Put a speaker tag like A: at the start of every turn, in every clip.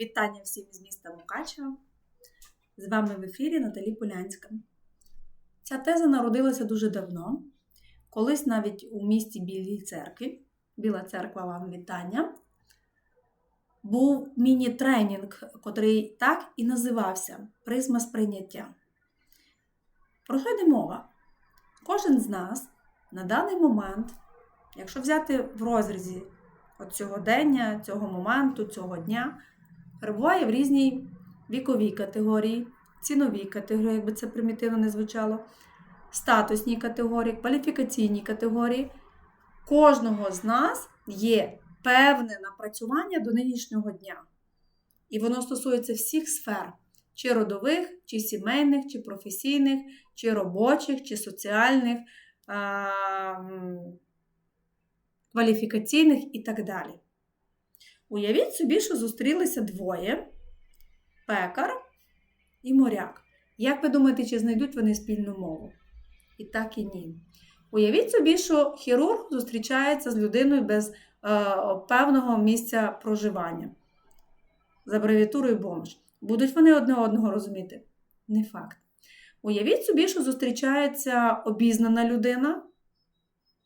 A: Вітання всім із міста Мукачева. З вами в ефірі Наталі Полянська. Ця теза народилася дуже давно. Колись навіть у місті Білій церкві, Біла церква вам вітання, був міні-тренінг, котрий так і називався Призма сприйняття. Про що йде мова? Кожен з нас на даний момент, якщо взяти в розрізі от цього дення, цього моменту, цього дня, перебуває в різній віковій категорії, ціновій категорії, якби це примітивно не звучало, статусній категорії, кваліфікаційній категорії. Кожного з нас є певне напрацювання до нинішнього дня. І воно стосується всіх сфер, чи родових, чи сімейних, чи професійних, чи робочих, чи соціальних, кваліфікаційних і так далі. Уявіть собі, що зустрілися двоє пекар і моряк. Як ви думаєте, чи знайдуть вони спільну мову? І так і ні. Уявіть собі, що хірург зустрічається з людиною без е, певного місця проживання з абревіатурою бомж. Будуть вони одне одного розуміти? Не факт. Уявіть собі, що зустрічається обізнана людина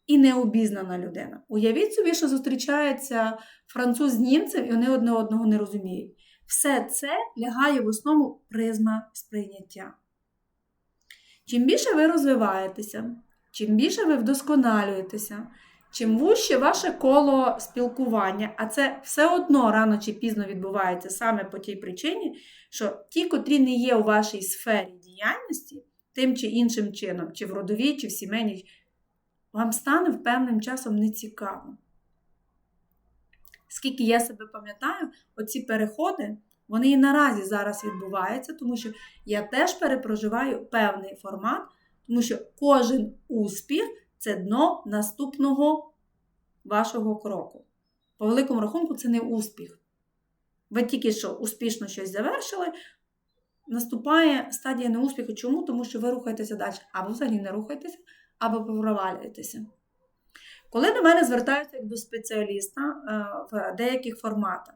A: і необізнана людина. Уявіть собі, що зустрічається француз з німцем, і вони одне одного не розуміють. Все це лягає в основу призма сприйняття. Чим більше ви розвиваєтеся, чим більше ви вдосконалюєтеся, чим вужче ваше коло спілкування, а це все одно рано чи пізно відбувається саме по тій причині, що ті, котрі не є у вашій сфері діяльності, тим чи іншим чином, чи в родовій, чи в сімейній, вам стане певним часом нецікаво. Скільки я себе пам'ятаю, оці переходи, вони і наразі зараз відбуваються, тому що я теж перепроживаю певний формат, тому що кожен успіх це дно наступного вашого кроку. По великому рахунку, це не успіх. Ви тільки що успішно щось завершили, наступає стадія неуспіху. Чому? Тому що ви рухаєтеся далі, або взагалі не рухаєтеся, або провалюєтеся. Коли до мене звертаються як до спеціаліста в деяких форматах,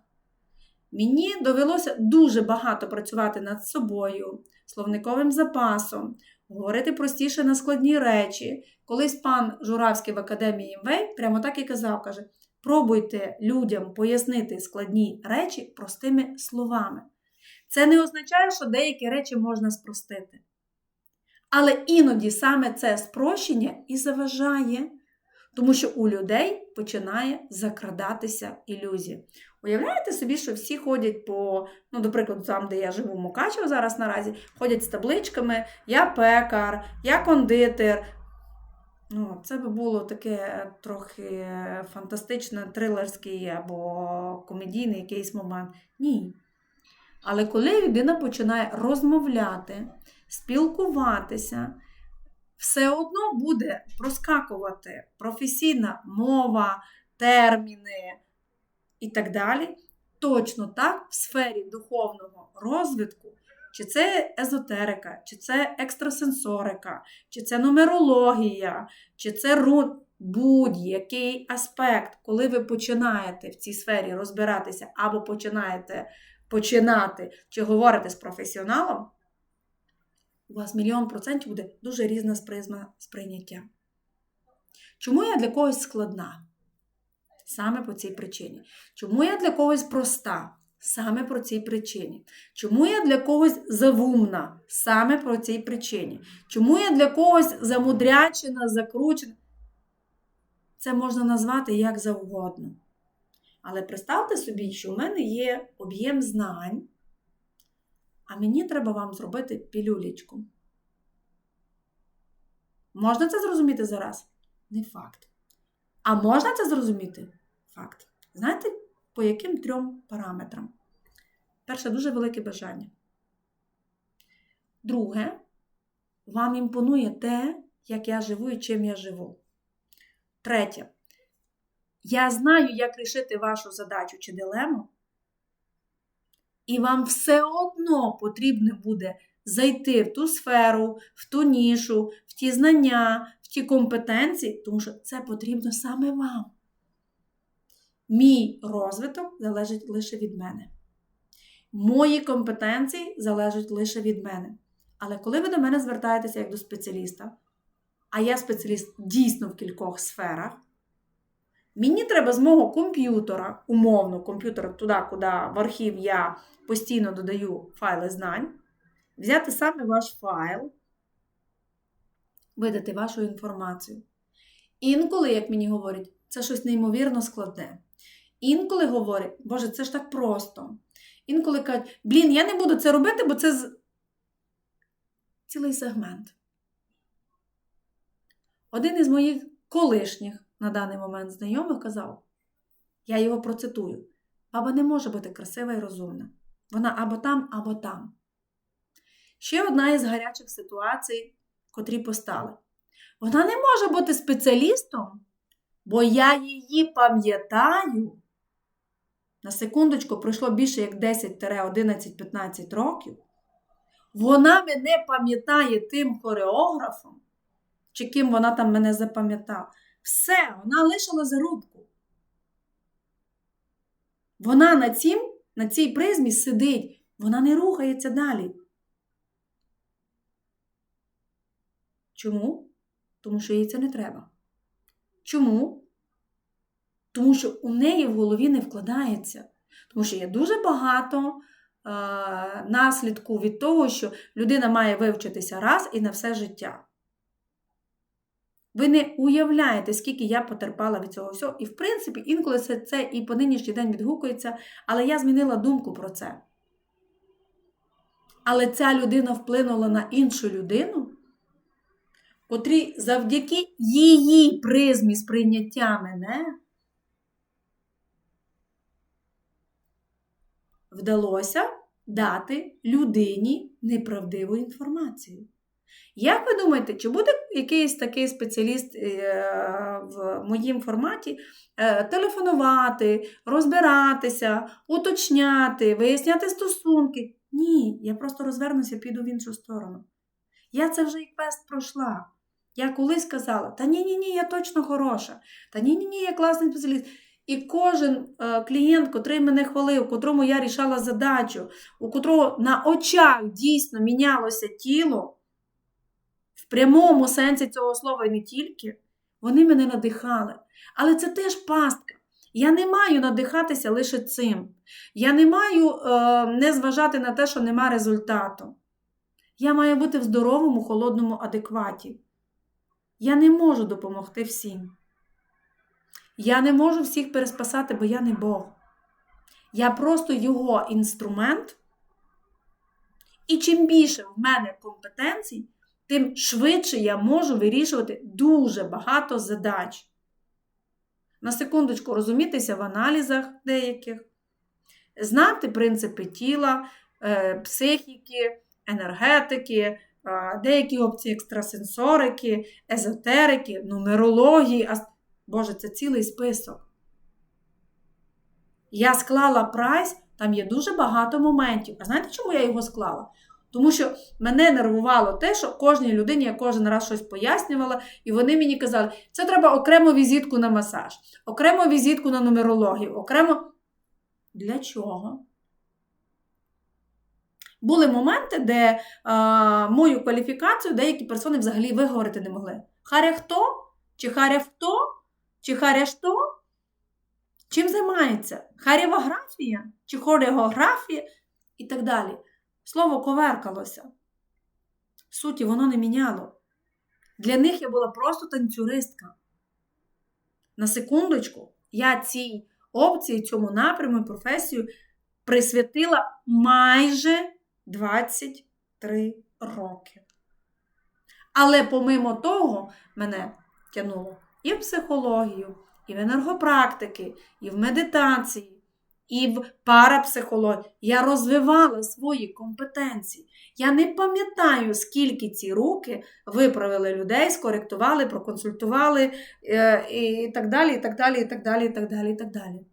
A: мені довелося дуже багато працювати над собою, словниковим запасом, говорити простіше на складні речі. Колись пан Журавський в академії МВ прямо так і казав, каже: пробуйте людям пояснити складні речі простими словами. Це не означає, що деякі речі можна спростити. Але іноді саме це спрощення і заважає, тому що у людей починає закрадатися ілюзія. Уявляєте собі, що всі ходять по, ну, до прикладу, там, де я живу в Мукачево зараз наразі, ходять з табличками Я пекар, я кондитер. Ну, Це би було таке трохи фантастичне, трилерський або комедійний якийсь момент. Ні. Але коли людина починає розмовляти, спілкуватися, все одно буде проскакувати професійна мова, терміни і так далі. Точно так в сфері духовного розвитку, чи це езотерика, чи це екстрасенсорика, чи це нумерологія, чи це рун. Будь-який аспект, коли ви починаєте в цій сфері розбиратися або починаєте починати чи говорити з професіоналом, у вас мільйон процентів буде дуже різна призма сприйняття. Чому я для когось складна? Саме по цій причині. Чому я для когось проста? Саме по цій причині. Чому я для когось завумна? Саме по цій причині. Чому я для когось замудрячена, закручена? Це можна назвати як завгодно. Але представте собі, що в мене є об'єм знань, а мені треба вам зробити пілюлечку. Можна це зрозуміти зараз? Не факт. А можна це зрозуміти? Факт. Знаєте, по яким трьом параметрам? Перше, дуже велике бажання. Друге, вам імпонує те, як я живу і чим я живу. Третє. Я знаю, як рішити вашу задачу чи дилему, і вам все одно потрібно буде зайти в ту сферу, в ту нішу, в ті знання, в ті компетенції, тому що це потрібно саме вам. Мій розвиток залежить лише від мене. Мої компетенції залежать лише від мене. Але коли ви до мене звертаєтеся як до спеціаліста, а я спеціаліст дійсно в кількох сферах, мені треба з мого комп'ютера, умовно, комп'ютера туди, куди в архів я постійно додаю файли знань, взяти саме ваш файл, видати вашу інформацію. Інколи, як мені говорять, це щось неймовірно складне. Інколи говорять, Боже, це ж так просто. Інколи кажуть, блін, я не буду це робити, бо це з... цілий сегмент. Один із моїх колишніх на даний момент знайомих казав, я його процитую: баба не може бути красива і розумна. Вона або там, або там. Ще одна із гарячих ситуацій, котрі постали. Вона не може бути спеціалістом, бо я її пам'ятаю. На секундочку пройшло більше як 10-11-15 років. Вона мене пам'ятає тим хореографом, чи ким вона там мене запам'ятала. Все, вона лишила зарубку. Вона на, цім, на цій призмі сидить, вона не рухається далі. Чому? Тому що їй це не треба. Чому? Тому що у неї в голові не вкладається. Тому що є дуже багато е, наслідку від того, що людина має вивчитися раз і на все життя. Ви не уявляєте, скільки я потерпала від цього всього. І, в принципі, інколи це, це і по нинішній день відгукується, але я змінила думку про це. Але ця людина вплинула на іншу людину, котрій завдяки її призмі сприйняття мене вдалося дати людині неправдиву інформацію. Як ви думаєте, чи буде якийсь такий спеціаліст е, в моїм форматі е, телефонувати, розбиратися, уточняти, виясняти стосунки? Ні, я просто розвернуся, піду в іншу сторону. Я це вже і квест пройшла. Я колись казала, та ні-ні, ні я точно хороша, та ні-ні, ні я класний спеціаліст. І кожен е, клієнт, котрий мене хвалив, котрому я рішала задачу, у котрого на очах дійсно мінялося тіло, прямому сенсі цього слова і не тільки, вони мене надихали. Але це теж пастка. Я не маю надихатися лише цим. Я не маю е, не зважати на те, що нема результату. Я маю бути в здоровому, холодному адекваті. Я не можу допомогти всім. Я не можу всіх переспасати, бо я не Бог. Я просто його інструмент. І чим більше в мене компетенцій, тим швидше я можу вирішувати дуже багато задач. На секундочку, розумітися в аналізах деяких, знати принципи тіла, е, психіки, енергетики, деякі опції екстрасенсорики, езотерики, нумерології. Боже, це цілий список. Я склала прайс, там є дуже багато моментів. А знаєте, чому я його склала? Тому що мене нервувало те, що кожній людині я кожен раз щось пояснювала, і вони мені казали, це треба окрему візитку на масаж, окрему візитку на нумерологію, окремо. Для чого? Були моменти, де а, мою кваліфікацію деякі персони взагалі виговорити не могли. Харя хто? Чи харя хто? Чи харя що? Чим займається? Харєвографія? Чи хореографія? І так далі. Слово коверкалося. Суті, воно не міняло. Для них я була просто танцюристка. На секундочку, я цій опції, цьому напряму професію присвятила майже 23 роки. Але помимо того, мене тянуло і в психологію, і в енергопрактики, і в медитації, і в парапсихології. Я розвивала свої компетенції. Я не пам'ятаю, скільки ці руки виправили людей, скоректували, проконсультували е, і так далі, і так далі, і так далі, і так далі, і так далі.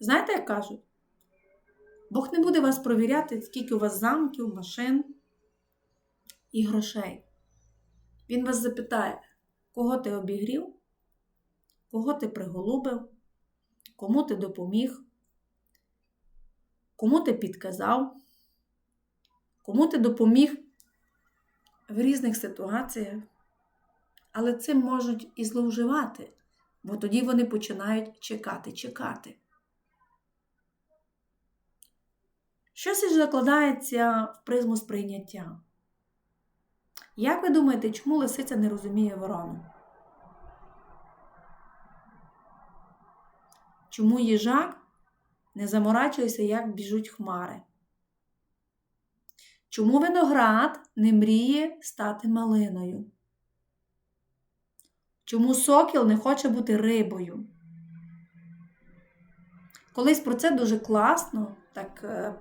A: Знаєте, як кажуть? Бог не буде вас провіряти, скільки у вас замків, машин і грошей. Він вас запитає, кого ти обігрів, кого ти приголубив, кому ти допоміг, кому ти підказав, кому ти допоміг в різних ситуаціях. Але цим можуть і зловживати, бо тоді вони починають чекати, чекати. Щось ж закладається в призму сприйняття. Як ви думаєте, чому лисиця не розуміє ворону? Чому їжак не заморачується, як біжуть хмари? Чому виноград не мріє стати малиною? Чому сокіл не хоче бути рибою? Колись про це дуже класно так е,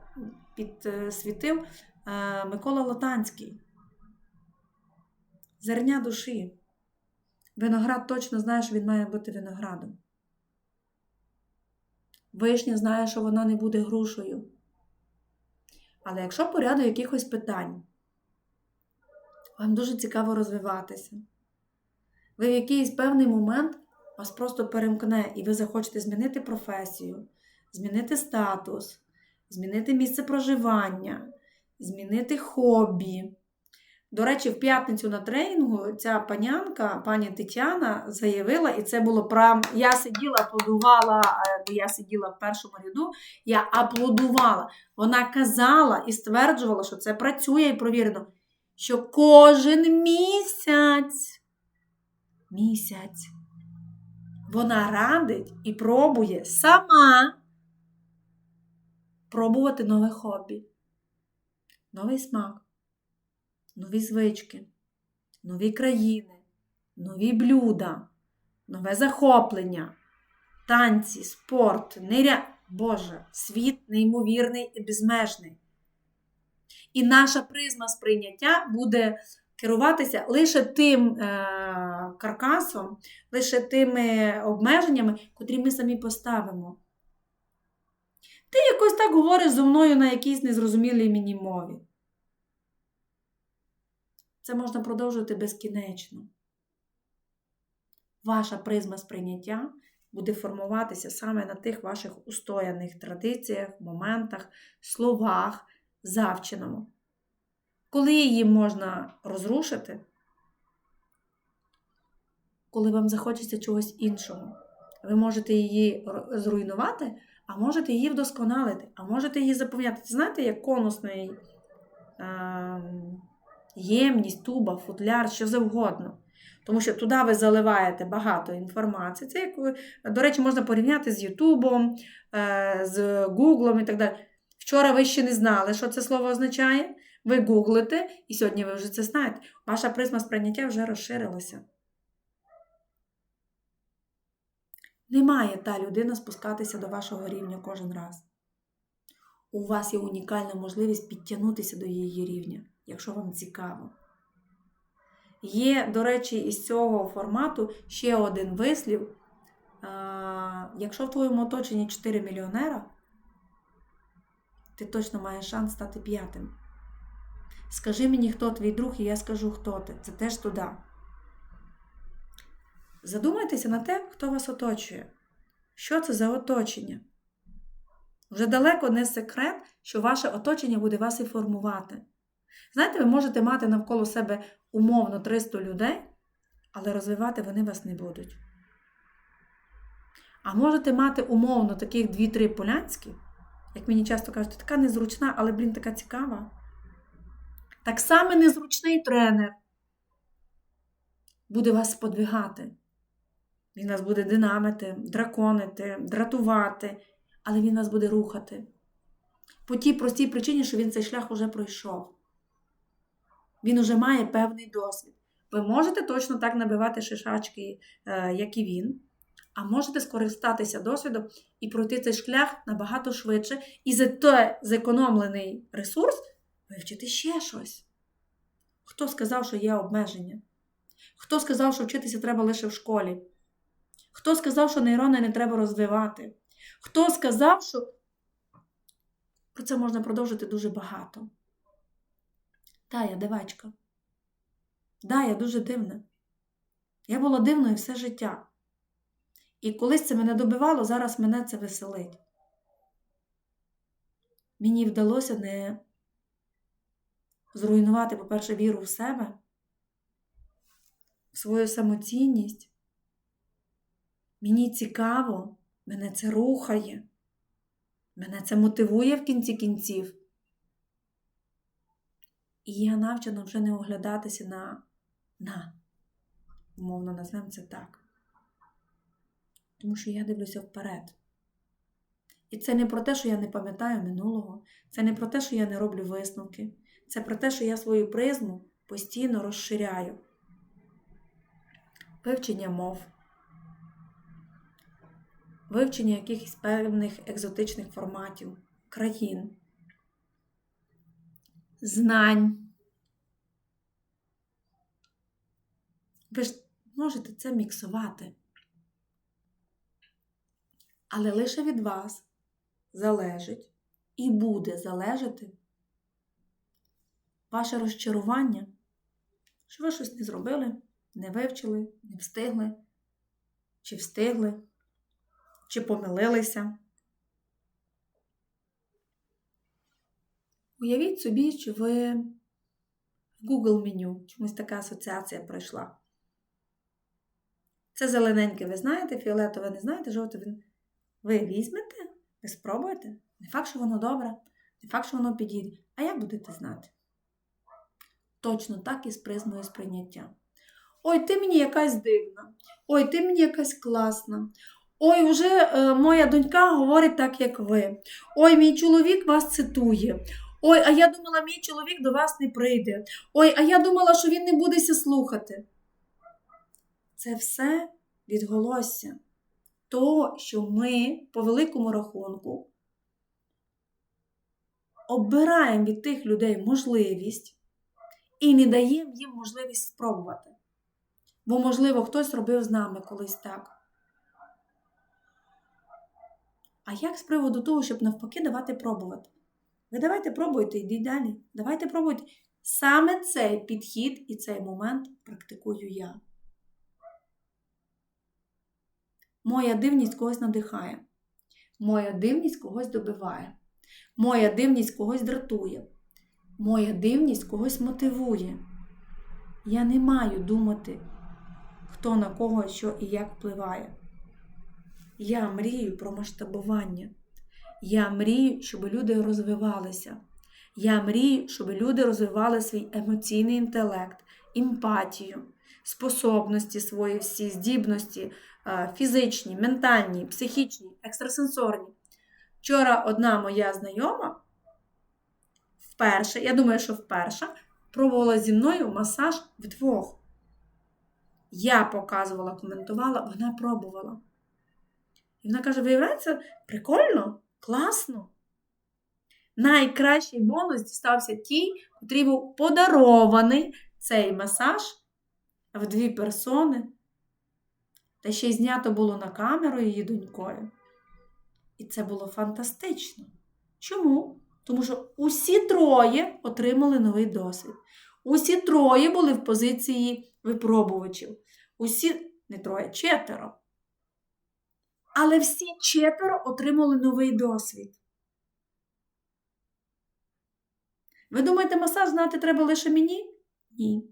A: підсвітив е, Микола Латанський. Зерня душі. Виноград точно знає, що він має бути виноградом. Вишня знає, що вона не буде грушею. Але якщо по ряду якихось питань, вам дуже цікаво розвиватися. Ви в якийсь певний момент вас просто перемкне, і ви захочете змінити професію, змінити статус, змінити місце проживання, змінити хобі. До речі, в п'ятницю на тренінгу ця панянка, пані Тетяна, заявила, і це було прям. Я сиділа, аплодувала, я сиділа в першому ряду, я аплодувала. Вона казала і стверджувала, що це працює і провірено, що кожен місяць, місяць, вона радить і пробує сама пробувати нове хобі, новий смак нові звички, нові країни, нові блюда, нове захоплення, танці, спорт, ниря. Боже, світ неймовірний і безмежний. І наша призма сприйняття буде керуватися лише тим е, каркасом, лише тими обмеженнями, котрі ми самі поставимо. Ти якось так говориш зо мною на якійсь незрозумілій мені мові. Це можна продовжувати безкінечно. Ваша призма сприйняття буде формуватися саме на тих ваших устояних традиціях, моментах, словах, завченому. Коли її можна розрушити, коли вам захочеться чогось іншого, ви можете її зруйнувати, а можете її вдосконалити, а можете її запам'ятати. Знаєте, як конусний. А ємність, туба, футляр, що завгодно. Тому що туди ви заливаєте багато інформації. Це, як ви, до речі, можна порівняти з Ютубом, е, з Гуглом і так далі. Вчора ви ще не знали, що це слово означає. Ви гуглите, і сьогодні ви вже це знаєте. Ваша призма сприйняття вже розширилася. Не має та людина спускатися до вашого рівня кожен раз. У вас є унікальна можливість підтягнутися до її рівня якщо вам цікаво. Є, до речі, із цього формату ще один вислів. Якщо в твоєму оточенні 4 мільйонера, ти точно маєш шанс стати п'ятим. Скажи мені, хто твій друг, і я скажу, хто ти. Це теж туди. Задумайтеся на те, хто вас оточує. Що це за оточення? Вже далеко не секрет, що ваше оточення буде вас і формувати. Знаєте, ви можете мати навколо себе умовно 300 людей, але розвивати вони вас не будуть. А можете мати умовно таких 2-3 полянські, як мені часто кажуть, така незручна, але, блін, така цікава. Так само незручний тренер буде вас сподвигати. Він вас буде динамити, драконити, дратувати, але він вас буде рухати. По тій простій причині, що він цей шлях уже пройшов. Він уже має певний досвід. Ви можете точно так набивати шишачки, е, як і він, а можете скористатися досвідом і пройти цей шлях набагато швидше, і за той зекономлений ресурс вивчити ще щось. Хто сказав, що є обмеження? Хто сказав, що вчитися треба лише в школі? Хто сказав, що нейрони не треба розвивати? Хто сказав, що про це можна продовжити дуже багато? Та, я дивачка. Да, я дуже дивна. Я була дивною все життя. І колись це мене добивало, зараз мене це веселить. мені вдалося не зруйнувати, по-перше, віру в себе, в свою самоцінність. Мені цікаво, мене це рухає, мене це мотивує в кінці кінців. І я навчена вже не оглядатися на, на, умовно назвемо це так. Тому що я дивлюся вперед. І це не про те, що я не пам'ятаю минулого, це не про те, що я не роблю висновки, це про те, що я свою призму постійно розширяю. Вивчення мов, вивчення якихось певних екзотичних форматів, країн, знань. Ви ж можете це міксувати. Але лише від вас залежить і буде залежати ваше розчарування, що ви щось не зробили, не вивчили, не встигли, чи встигли, чи помилилися. Уявіть собі, що ви в Google меню чомусь така асоціація пройшла. Це зелененьке, ви знаєте, фіолетове не знаєте, жовте він. Ви візьмете, ви спробуєте. Не факт, що воно добре, не факт, що воно підійде. А як будете знати? Точно так і з призмою сприйняття. Ой, ти мені якась дивна. Ой, ти мені якась класна. Ой, вже е, моя донька говорить так, як ви. Ой, мій чоловік вас цитує. Ой, а я думала, мій чоловік до вас не прийде. Ой, а я думала, що він не будеся слухати. Це все відголосся того, що ми по великому рахунку обираємо від тих людей можливість і не даємо їм можливість спробувати. Бо, можливо, хтось робив з нами колись так. А як з приводу того, щоб навпаки давати пробувати? Ви давайте пробуйте, йдіть далі. Давайте пробуйте. Саме цей підхід і цей момент практикую я. Моя дивність когось надихає. Моя дивність когось добиває. Моя дивність когось дратує. Моя дивність когось мотивує. Я не маю думати, хто на кого, що і як впливає. Я мрію про масштабування. Я мрію, щоб люди розвивалися. Я мрію, щоб люди розвивали свій емоційний інтелект, емпатію, способності свої всі, здібності, фізичні, ментальні, психічні, екстрасенсорні. Вчора одна моя знайома вперше, я думаю, що вперше, пробувала зі мною масаж вдвох. Я показувала, коментувала, вона пробувала. І вона каже: виявляється, прикольно, класно. Найкращий бонус дістався тій, котрий був подарований цей масаж в дві персони. Та ще й знято було на камеру її донькою. І це було фантастично. Чому? Тому що усі троє отримали новий досвід. Усі троє були в позиції випробувачів. Усі, не троє, четверо. Але всі четверо отримали новий досвід. Ви думаєте, масаж знати треба лише мені? Ні.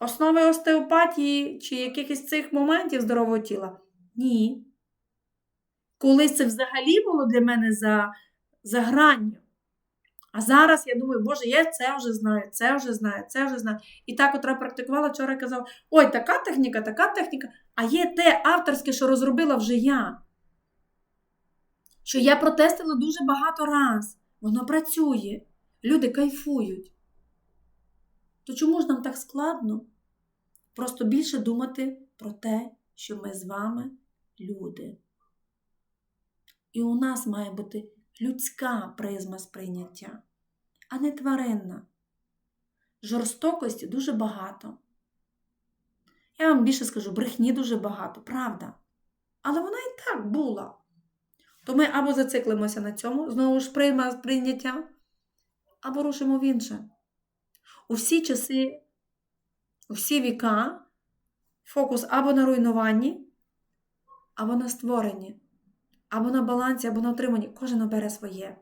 A: Основи остеопатії чи якихось цих моментів здорового тіла? Ні. Колись це взагалі було для мене за, за гранню. А зараз я думаю, Боже, я це вже знаю, це вже знаю, це вже знаю. І так от практикувала вчора казала: ой, така техніка, така техніка, а є те авторське, що розробила вже я. Що я протестила дуже багато раз. Воно працює. Люди кайфують. То чому ж нам так складно? Просто більше думати про те, що ми з вами люди. І у нас має бути людська призма сприйняття, а не тваринна. Жорстокості дуже багато. Я вам більше скажу, брехні дуже багато, правда. Але вона і так була. То ми або зациклимося на цьому, знову ж прийма сприйняття, або рушимо в інше. У всі часи, у всі віка фокус або на руйнуванні, або на створенні, або на балансі, або на отриманні. Кожен обере своє.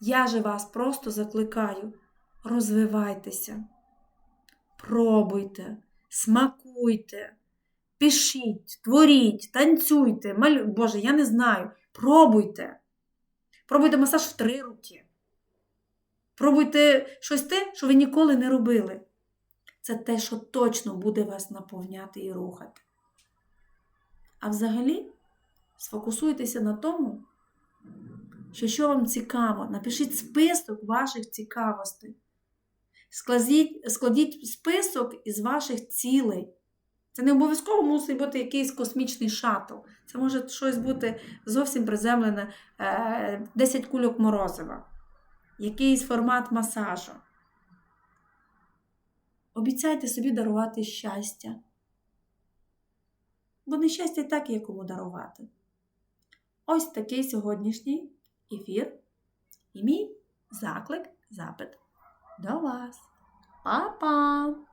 A: Я же вас просто закликаю, розвивайтеся, пробуйте, смакуйте, пишіть, творіть, танцюйте, малю... Боже, я не знаю. Пробуйте. Пробуйте масаж в три руки. Пробуйте щось те, що ви ніколи не робили. Це те, що точно буде вас наповняти і рухати. А взагалі, сфокусуйтеся на тому, що що вам цікаво, напишіть список ваших цікавостей. Складіть, складіть список із ваших цілей. Це не обов'язково мусить бути якийсь космічний шаттл. Це може щось бути зовсім приземлене, е, 10 кульок морозива, якийсь формат масажу. Обіцяйте собі дарувати щастя. Бо нещастя так є кому дарувати. Ось такий сьогоднішній ефір і мій заклик, запит до вас. Па-па!